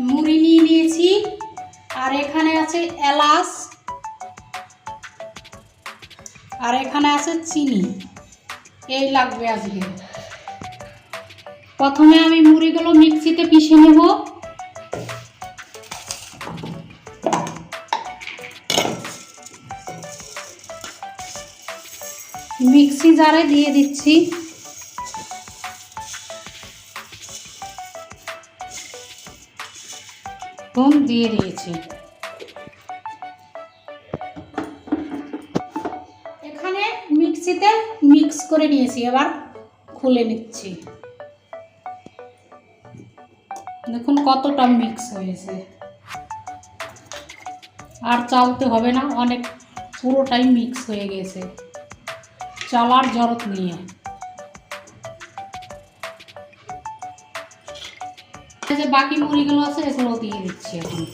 মুড়ি নিয়ে নিয়েছি। আর এখানে আছে এলাচ। আর এখানে আছে চিনি। এই লাগবে আজকে। প্রথমে আমি মুড়িগুলো মিক্সিতে পিষে নেব। মিক্সি জারে দিয়ে দিচ্ছি। নুন দিয়ে দিয়েছি এখানে মিক্সিতে মিক্স করে নিয়েছি, এবার খুলে নিচ্ছি। দেখুন কতটা মিক্স হয়েছে। আর চালতে হবে না, অনেক পুরোটাই মিক্স হয়ে গেছে। চালার জরত নিয়ে। যে বাকি মুড়িগুলো আছে এগুলো দিচ্ছি এখন।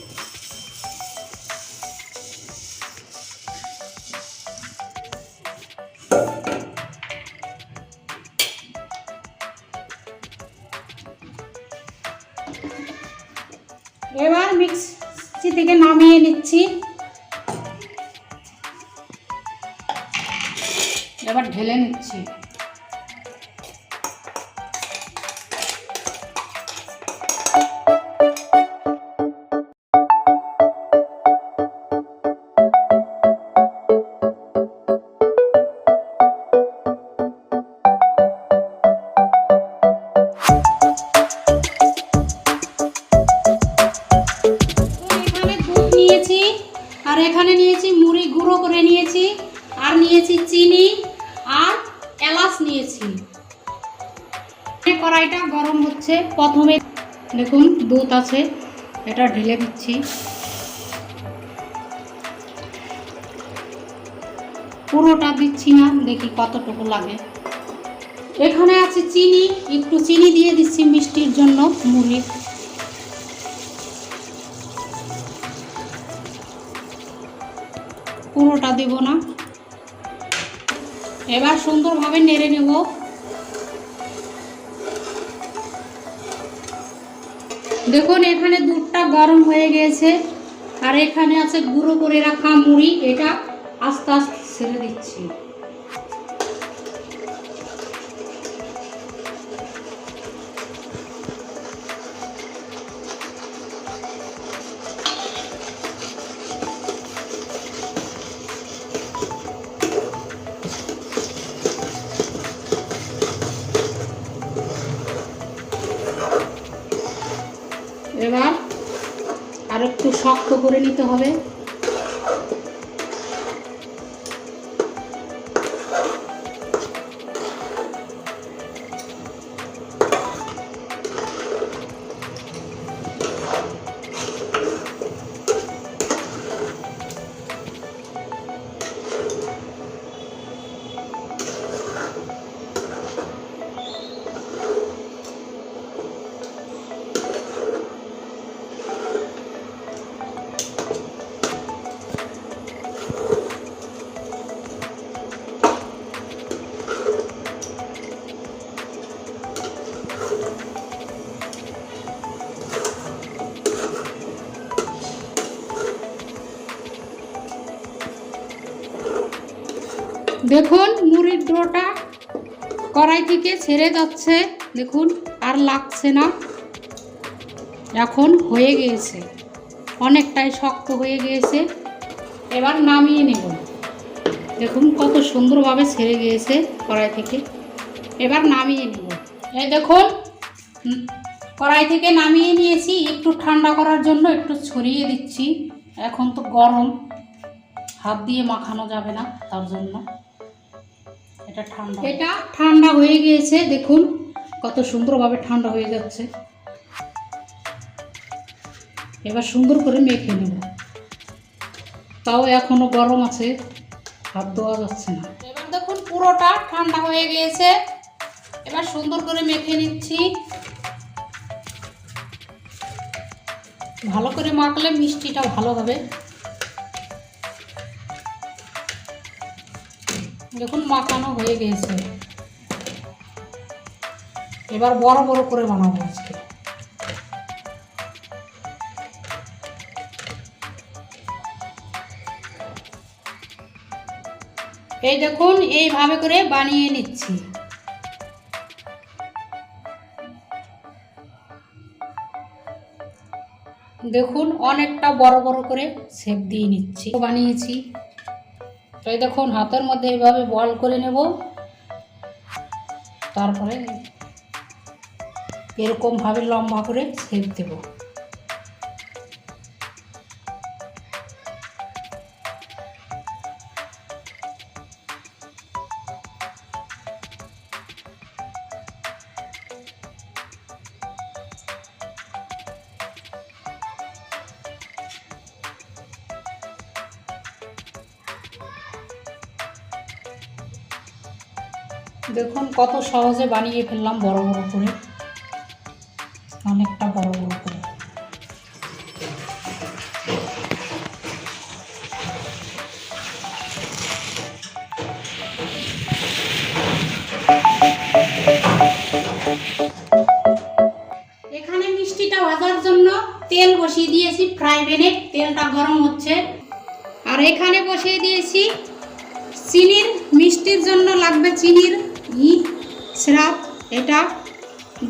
এবার মিক্সি থেকে নামিয়ে নিচ্ছি। এবার ঢেলে নিচ্ছি। এখানে নিয়েছি মুড়ি গুঁড়ো করে নিয়েছি, আর নিয়েছি চিনি, আর এলাচ নিয়েছি। কড়াইটা গরম হচ্ছে, প্রথমে দেখুন দুধ আছে, এটা ঢেলে দিচ্ছি। পুরোটা দিচ্ছি না, দেখি কতটুকু লাগে। এখানে আছে চিনি, একটু চিনি দিয়ে দিচ্ছি মিষ্টির জন্য মুড়ি। পুরোটা দেব না। এবার সুন্দরভাবে নেড়ে নেব। দেখুন, এখানে দুধটা গরম হয়ে গেছে আর এখানে আছে গুঁড়ো করে রাখা মুড়ি। এটা আস্তে আস্তে ছেড়ে দিচ্ছি। আর একটু শক্ত করে নিতে হবে। দেখুন, মুড়ির ডোটা কড়াই থেকে ছেড়ে যাচ্ছে। দেখুন, আর লাগছে না। এখন হয়ে গিয়েছে। অনেকটাই শক্ত হয়ে গিয়েছে। এবার নামিয়ে নেব। দেখুন, কত সুন্দরভাবে ছেড়ে গিয়েছে কড়াই থেকে এবার নামিয়ে নেব। এই দেখুন কড়াই থেকে নামিয়ে নিয়েছি। একটু ঠান্ডা করার জন্য একটু ছড়িয়ে দিচ্ছি। এখন তো গরম। হাত দিয়ে মাখানো যাবে না তার জন্য। এটা ঠান্ডা। এটা ঠান্ডা হয়ে গিয়েছে, দেখুন কত সুন্দরভাবে ঠান্ডা হয়ে যাচ্ছে। এবার সুন্দর করে মেখে নেব। তাও এখনও গরম আছে হাত দেওয়া যাচ্ছে না। এবার দেখুন পুরোটা ঠান্ডা হয়ে গিয়েছে। এবার সুন্দর করে মেখে নিচ্ছি। ভালো করে মাখলে মিষ্টিটা ভালো হবে। দেখুন মাখানো হয়ে গিয়েছে এবার বড় বড় করে বানাবো আজকে। এই দেখুন, এইভাবে করে বানিয়ে নিচ্ছি। দেখুন, অনেকটা বড় বড় করে সেপ দিয়ে নিচ্ছি। বানিয়েছি। তো এই দেখুন হাতের মধ্যে এইভাবে বল করে নেব। তারপরে এরকমভাবে লম্বা করে সেপ দেব। দেখুন কত সহজে বানিয়ে ফেললাম বড় বড় করে। অনেকটা বড় বড় করে। এখানে মিষ্টিটা ভাজার জন্য তেল বসিয়ে দিয়েছি, ফ্রাই প্যানে। তেলটা গরম হচ্ছে। আর এখানে বসিয়ে দিয়েছি চিনির। মিষ্টির জন্য লাগবে চিনির ঘি সিরাপ এটা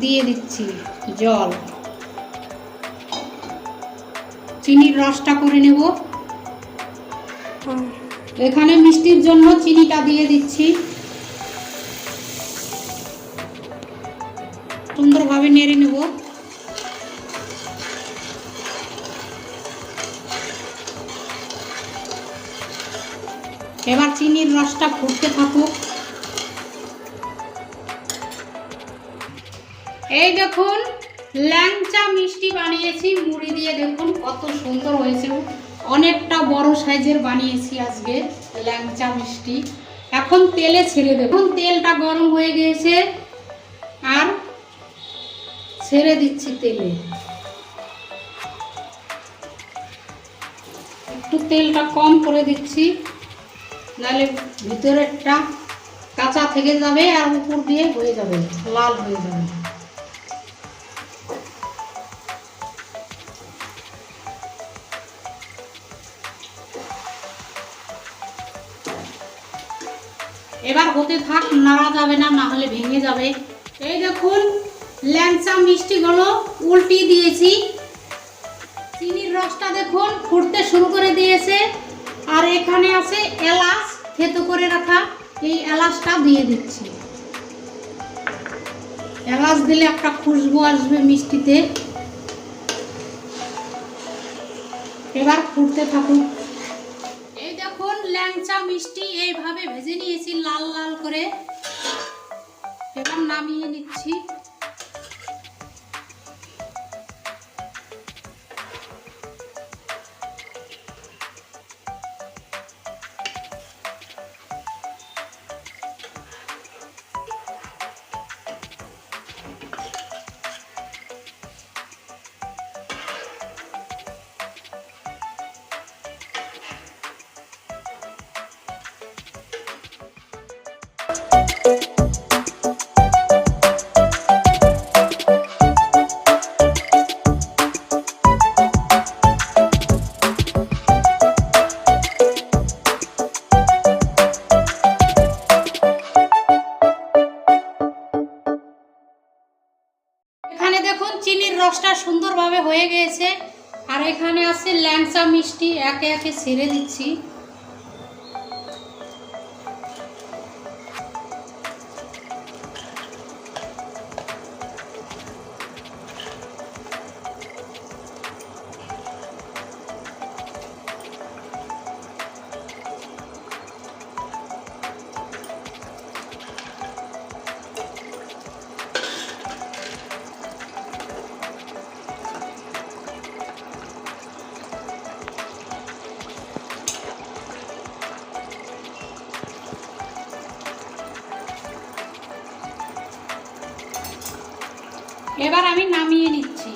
দিয়ে দিচ্ছি জল। চিনির রসটা করে নেব। এখানে মিষ্টির জন্য চিনিটা দিয়ে দিচ্ছি। সুন্দরভাবে নেড়ে নেব। এবার চিনির রসটা ফুটতে থাকুক। এই দেখুন, ল্যাংচা মিষ্টি বানিয়েছি, মুড়ি দিয়ে দেখুন কত সুন্দর হয়েছে। অনেকটা বড় সাইজের বানিয়েছি আজকে ল্যাংচা মিষ্টি। এখন তেলে ছেড়ে দেব। এখন তেলটা গরম হয়ে গিয়েছে আর ছেড়ে দিচ্ছি তেলে। একটু তেলটা কম করে দিচ্ছি, নাহলে ভিতরেরটা কাঁচা থেকে যাবে আর উপর দিয়ে হয়ে যাবে, লাল হয়ে যাবে। এবার হতে থাক, নাড়া যাবে না না হলে ভেঙে যাবে। এই দেখুন, ল্যাংচা মিষ্টিগুলো উল্টি দিয়েছি। চিনির রসটা দেখুন, ফুটতে শুরু করে দিয়েছে। আর এখানে আছে এলাচ, থেতো করে রাখা। এই এলাচটা দিয়ে দিচ্ছি। এলাচ দিলে একটা খুশবু আসবে মিষ্টিতে। এবার ফুটতে থাকুক। ল্যাংচা মিষ্টি এইভাবে ভেজে নিয়েছি লাল লাল করে। এবার নামিয়ে নিচ্ছি। মিষ্টি একে একে ছেড়ে দিচ্ছি। এবার আমি নামিয়ে নিচ্ছি।